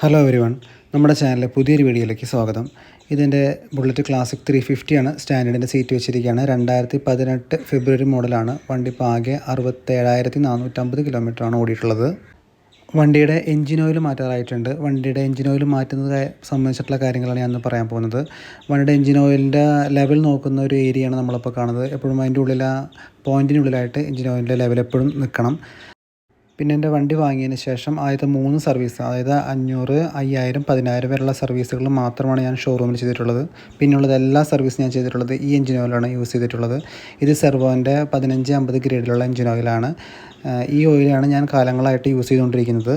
Hello every one നമ്മുടെ ചാനലിലെ പുതിയൊരു വീഡിയോയിലേക്ക് സ്വാഗതം. ഇതിന്റെ ബുള്ളറ്റ് ക്ലാസിക് ത്രീ ഫിഫ്റ്റിയാണ് സ്റ്റാൻഡേർഡിന്റെ സീറ്റ് വെച്ചിരിക്കുകയാണ്. രണ്ടായിരത്തി പതിനെട്ട് ഫെബ്രുവരി മോഡലാണ് വണ്ടി ഇപ്പോൾ ആകെ അറുപത്തേഴായിരത്തി നാനൂറ്റമ്പത് കിലോമീറ്ററാണ് ഓടിയിട്ടുള്ളത്. വണ്ടിയുടെ എഞ്ചിൻ ഓയിൽ മാറ്റാറായിട്ടുണ്ട്. വണ്ടിയുടെ എഞ്ചിൻ ഓയിൽ മാറ്റുന്നത് സംബന്ധിച്ചിട്ടുള്ള കാര്യങ്ങളാണ് ഞാൻ പറയാൻ പോകുന്നത്. വണ്ടിയുടെ എഞ്ചിൻ ഓയിലിന്റെ ലെവൽ നോക്കുന്ന ഒരു ഏരിയയാണ് നമ്മളിപ്പോൾ കാണുന്നത്. എപ്പോഴും അതിന്റെ ഉള്ളിൽ ആ പോയിന്റിനുള്ളിലായിട്ട് എഞ്ചിൻ ഓയിലിന്റെ ലെവൽ എപ്പോഴും നിൽക്കണം. പിന്നെ എന്റെ വണ്ടി വാങ്ങിയതിന് ശേഷം ആദ്യത്തെ മൂന്ന് സർവീസ് അതായത് അഞ്ഞൂറ് അയ്യായിരം പതിനായിരം വരെയുള്ള സർവീസുകൾ മാത്രമാണ് ഞാൻ ഷോറൂമിൽ ചെയ്തിട്ടുള്ളത്. പിന്നുള്ളത് എല്ലാ സർവീസും ഞാൻ ചെയ്തിട്ടുള്ളത് ഈ എഞ്ചിൻ ഓയിലാണ് യൂസ് ചെയ്തിട്ടുള്ളത്. ഇത് സെർവോന്റെ പതിനഞ്ച് അമ്പത് ഗ്രേഡിലുള്ള എഞ്ചിൻ ഓയിലാണ് ഈ ഓയിലാണ് ഞാൻ കാലങ്ങളായിട്ട് യൂസ് ചെയ്തുകൊണ്ടിരിക്കുന്നത്.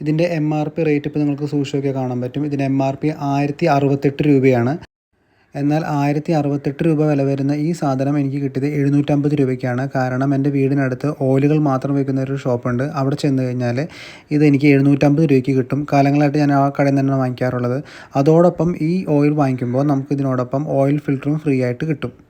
ഇതിന്റെ എം ആർ പി റേറ്റ് ഇപ്പോൾ നിങ്ങൾക്ക് സൂക്ഷിച്ചൊക്കെ കാണാൻ പറ്റും. ഇതിന്റെ എം ആർ പി ആയിരത്തി അറുപത്തെട്ട് രൂപയാണ്. എന്നാൽ ആയിരത്തി അറുപത്തെട്ട് രൂപ വില വരുന്ന ഈ സാധനം എനിക്ക് കിട്ടിയത് എഴുന്നൂറ്റമ്പത് രൂപയ്ക്കാണ്. കാരണം എന്റെ വീടിനടുത്ത് ഓയിലുകൾ മാത്രം വയ്ക്കുന്ന ഒരു ഷോപ്പുണ്ട്. അവിടെ ചെന്ന് കഴിഞ്ഞാൽ ഇത് എനിക്ക് എഴുന്നൂറ്റമ്പത് രൂപയ്ക്ക് കിട്ടും. കാലങ്ങളായിട്ട് ഞാൻ ആ കടയിൽ നിന്നാണ് വാങ്ങിക്കാറുള്ളത്. അതോടൊപ്പം ഈ ഓയിൽ വാങ്ങിക്കുമ്പോൾ നമുക്ക് ഇതിനോടൊപ്പം ഓയിൽ ഫിൽറ്ററും ഫ്രീ ആയിട്ട് കിട്ടും.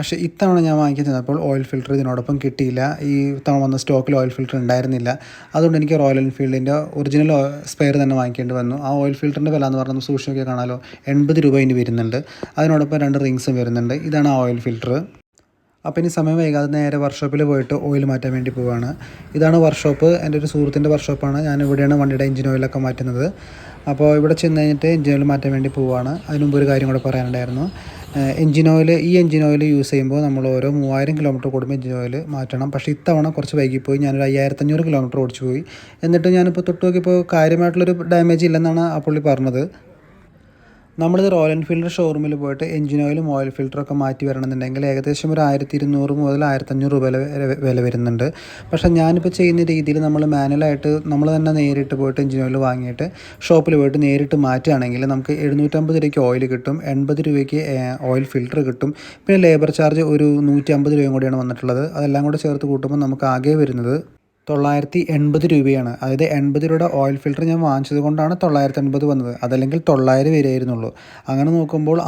പക്ഷേ ഇത്തവണ ഞാൻ വാങ്ങിക്കാൻ ചെന്നപ്പോൾ ഓയിൽ ഫിൽറ്റർ ഇതിനോടൊപ്പം കിട്ടിയില്ല. ഈ തവണ വന്ന സ്റ്റോക്കിൽ ഓയിൽ ഫിൽറ്റർ ഉണ്ടായിരുന്നില്ല. അതുകൊണ്ട് എനിക്ക് റോയൽ എൻഫീൽഡിന്റെ ഒറിജിനൽ സ്പെയർ തന്നെ വാങ്ങിക്കേണ്ടി വന്നു. ആ ഓയിൽ ഫിൽറ്ററിന്റെ വില എന്ന് പറഞ്ഞാൽ സൂക്ഷിച്ച് നോക്കിയാൽ കാണാമല്ലോ എൺപത് രൂപ ഇനി വരുന്നുണ്ട്. അതിനോടൊപ്പം രണ്ട് റിങ്സും വരുന്നുണ്ട്. ഇതാണ് ആ ഓയിൽ ഫിൽറ്റർ അപ്പോൾ ഇനി സമയം വൈകാതെ നേരെ വർക്ക്ഷോപ്പിൽ പോയിട്ട് ഓയിൽ മാറ്റാൻ വേണ്ടി പോവുകയാണ് ഇതാണ് വർക്ക്ഷോപ്പ് എന്റെ ഒരു സുഹൃത്തിന്റെ വർക്ക്ഷോപ്പാണ് ഞാൻ ഇവിടെയാണ് വണ്ടിയുടെ എഞ്ചിൻ ഓയിലൊക്കെ മാറ്റുന്നത്. അപ്പോൾ ഇവിടെ ചെന്ന് കഴിഞ്ഞിട്ട് എഞ്ചിൻ ഓയിൽ മാറ്റാൻ വേണ്ടി പോവുകയാണ് അതിനുമുമ്പ് ഒരു കാര്യം കൂടെ പറയാനുണ്ടായിരുന്നു. എഞ്ചിൻ ഓയിൽ ഈ എൻജിൻ ഓയിൽ യൂസ് ചെയ്യുമ്പോൾ നമ്മൾ ഓരോ മൂവായിരം കിലോമീറ്റർ കൂടുമ്പോൾ എൻജിൻ ഓയിൽ മാറ്റണം. പക്ഷേ ഇത്തവണ കുറച്ച് വൈകിപ്പോയി. ഞാനൊരു അയ്യായിരത്തഞ്ഞൂറ് കിലോമീറ്റർ ഓടിച്ചു പോയി. എന്നിട്ട് ഞാനിപ്പോൾ തൊട്ട് നോക്കിയപ്പോൾ കാര്യമായിട്ടുള്ളൊരു ഡാമേജ് ഇല്ലെന്നാണ് ആ പുള്ളി പറഞ്ഞത്. നമ്മളിത് റോയൽ എൻഫീൽഡ് ഷോറൂമിൽ പോയിട്ട് എഞ്ചിൻ ഓയിലും ഓയിൽ ഫിൽറ്ററൊക്കെ മാറ്റി വരണമെന്നുണ്ടെങ്കിൽ ഏകദേശം ഒരു ആയിരത്തി ഇരുന്നൂറ് മുതൽ ആയിരത്തഞ്ഞൂറ് രൂപ വില വരുന്നുണ്ട്. പക്ഷേ ഞാനിപ്പോൾ ചെയ്യുന്ന രീതിയിൽ നമ്മൾ മാനുവലായിട്ട് നമ്മൾ തന്നെ നേരിട്ട് പോയിട്ട് എഞ്ചിൻ ഓയിൽ വാങ്ങിയിട്ട് ഷോപ്പിൽ പോയിട്ട് നേരിട്ട് മാറ്റുകയാണെങ്കിൽ നമുക്ക് എഴുന്നൂറ്റമ്പത് രൂപയ്ക്ക് ഓയിൽ കിട്ടും എൺപത് രൂപയ്ക്ക് ഓയിൽ ഫിൽറ്റർ കിട്ടും. പിന്നെ ലേബർ ചാർജ് ഒരു നൂറ്റി അമ്പത് രൂപയും കൂടിയാണ് വന്നിട്ടുള്ളത്. അതെല്ലാം കൂടെ ചേർത്ത് കൂട്ടുമ്പോൾ നമുക്ക് ആകെ വരുന്നത് തൊള്ളായിരത്തി എൺപത് രൂപയാണ്. അതായത് എൺപത് രൂപയുടെ ഓയിൽ ഫിൽറ്റർ ഞാൻ വാങ്ങിച്ചത് കൊണ്ടാണ് തൊള്ളായിരത്തി എൺപത് വന്നത്. അതല്ലെങ്കിൽ തൊള്ളായിരം വരെയായിരുന്നുള്ളൂ. അങ്ങനെ നോക്കുമ്പോൾ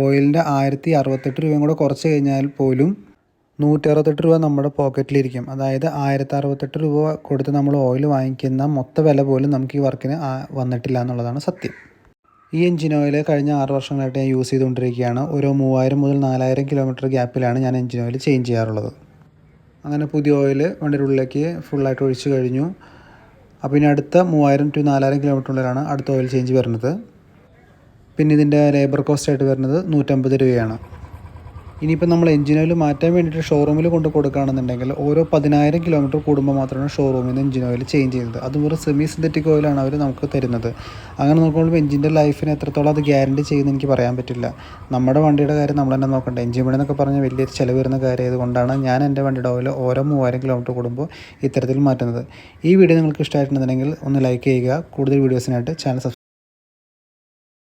ഓയിലിന്റെ ആയിരത്തി അറുപത്തെട്ട് രൂപയും കൂടെ കുറച്ച് കഴിഞ്ഞാൽ പോലും നൂറ്റി അറുപത്തെട്ട് രൂപ നമ്മുടെ പോക്കറ്റിലിരിക്കും അതായത് ആയിരത്തി അറുപത്തെട്ട് രൂപ കൊടുത്ത് നമ്മൾ ഓയിൽ വാങ്ങിക്കുന്ന മൊത്ത വില പോലും നമുക്ക് ഈ വർക്കിന് വന്നിട്ടില്ല എന്നുള്ളതാണ് സത്യം. ഈ എഞ്ചിൻ ഓയിൽ കഴിഞ്ഞ ആറ് വർഷങ്ങളായിട്ട് ഞാൻ യൂസ് ചെയ്തുകൊണ്ടിരിക്കുകയാണ്. ഓരോ മൂവായിരം മുതൽ നാലായിരം കിലോമീറ്റർ ഗ്യാപ്പിലാണ് ഞാൻ എഞ്ചിൻ ഓയിൽ ചേഞ്ച് ചെയ്യാറുള്ളത്. അങ്ങനെ പുതിയ ഓയിൽ വണ്ടിയുടെ ഉള്ളിലേക്ക് ഫുള്ളായിട്ട് ഒഴിച്ച് കഴിഞ്ഞു. അപ്പോൾ ഇനി അടുത്ത മൂവായിരം ടു നാലായിരം ഉള്ളിലാണ് അടുത്ത ഓയിൽ ചേഞ്ച് വരുന്നത്. പിന്നെ ഇതിന്റെ ലേബർ കോസ്റ്റ് ആയിട്ട് വരുന്നത് നൂറ്റമ്പത് രൂപയാണ്. ഇനിയിപ്പോൾ നമ്മൾ എഞ്ചിൻ ഓയിൽ മാറ്റാൻ വേണ്ടിയിട്ട് ഷോറൂമിൽ കൊണ്ട് കൊടുക്കുകയാണെന്നുണ്ടെങ്കിൽ ഓരോ പതിനായിരം കിലോമീറ്റർ കൂടുമ്പോൾ മാത്രമാണ് ഷോറൂമിൽ നിന്ന് എഞ്ചിൻ ഓയിൽ ചേഞ്ച് ചെയ്യുന്നത്. അതും ഒരു സെമി സിന്തറ്റിക് ഓയിലാണ് അവർ നമുക്ക് തരുന്നത്. അങ്ങനെ നോക്കുമ്പോൾ എഞ്ചിന്റെ ലൈഫിന് എത്രത്തോളം അത് ഗ്യാരണ്ടി ചെയ്യുന്നത് എനിക്ക് പറയാൻ പറ്റില്ല. നമ്മുടെ വണ്ടിയുടെ കാര്യം നമ്മൾ തന്നെ നോക്കണ്ട. എഞ്ചിൻ പണി എന്നൊക്കെ പറഞ്ഞാൽ വലിയൊരു ചിലവ് വരുന്ന കാര്യം ആയതുകൊണ്ടാണ് ഞാൻ എന്റെ വണ്ടിയുടെ ഓയിൽ ഓരോ മൂവായിരം കിലോമീറ്റർ കൂടുമ്പോൾ ഇത്തരത്തിൽ മാറ്റുന്നത്. ഈ വീഡിയോ നിങ്ങൾക്ക് ഇഷ്ടമായിട്ടുണ്ടെന്നുണ്ടെങ്കിൽ ഒന്ന് ലൈക്ക് ചെയ്യുക. കൂടുതൽ വീഡിയോസിനായിട്ട് ചാനൽ സബ്സ്ക്രൈബ്